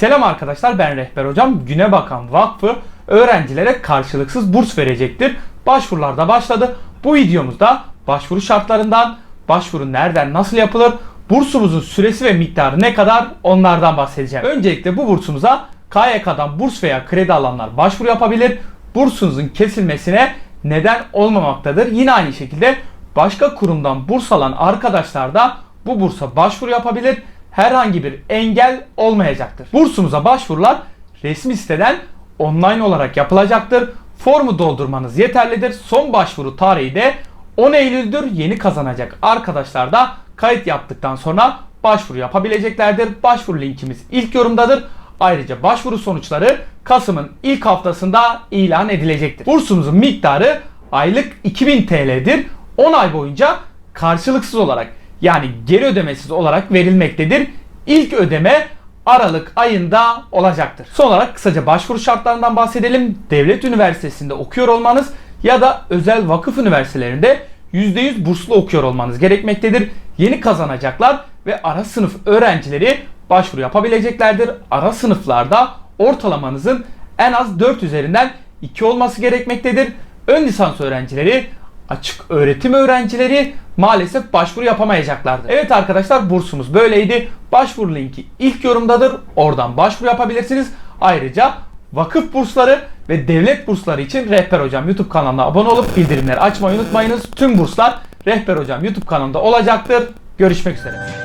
Selam arkadaşlar ben Rehber Hocam. Güne Bakan Vakfı öğrencilere karşılıksız burs verecektir. Başvurular da başladı. Bu videomuzda başvuru şartlarından, başvuru nereden nasıl yapılır, bursumuzun süresi ve miktarı ne kadar onlardan bahsedeceğim. Öncelikle bu bursumuza KYK'dan burs veya kredi alanlar başvuru yapabilir. Bursunuzun kesilmesine neden olmamaktadır. Yine aynı şekilde başka kurumdan burs alan arkadaşlar da bu bursa başvuru yapabilir. Herhangi bir engel olmayacaktır. Bursumuza başvurular resmi siteden online olarak yapılacaktır. Formu doldurmanız yeterlidir. Son başvuru tarihi de 10 Eylül'dür. Yeni kazanacak arkadaşlar da kayıt yaptıktan sonra başvuru yapabileceklerdir. Başvuru linkimiz ilk yorumdadır. Ayrıca başvuru sonuçları Kasım'ın ilk haftasında ilan edilecektir. Bursumuzun miktarı aylık 2000 TL'dir. 10 ay boyunca karşılıksız olarak yani geri ödemesiz olarak verilmektedir. İlk ödeme Aralık ayında olacaktır. Son olarak kısaca başvuru şartlarından bahsedelim. Devlet üniversitesinde okuyor olmanız ya da özel vakıf üniversitelerinde %100 burslu okuyor olmanız gerekmektedir. Yeni kazanacaklar ve ara sınıf öğrencileri başvuru yapabileceklerdir. Ara sınıflarda ortalamanızın en az 4 üzerinden 2 olması gerekmektedir. Ön lisans öğrencileri, açık öğretim öğrencileri maalesef başvuru yapamayacaklardır. Evet arkadaşlar bursumuz böyleydi. Başvuru linki ilk yorumdadır. Oradan başvuru yapabilirsiniz. Ayrıca vakıf bursları ve devlet bursları için Rehber Hocam YouTube kanalına abone olup bildirimleri açmayı unutmayınız. Tüm burslar Rehber Hocam YouTube kanalında olacaktır. Görüşmek üzere.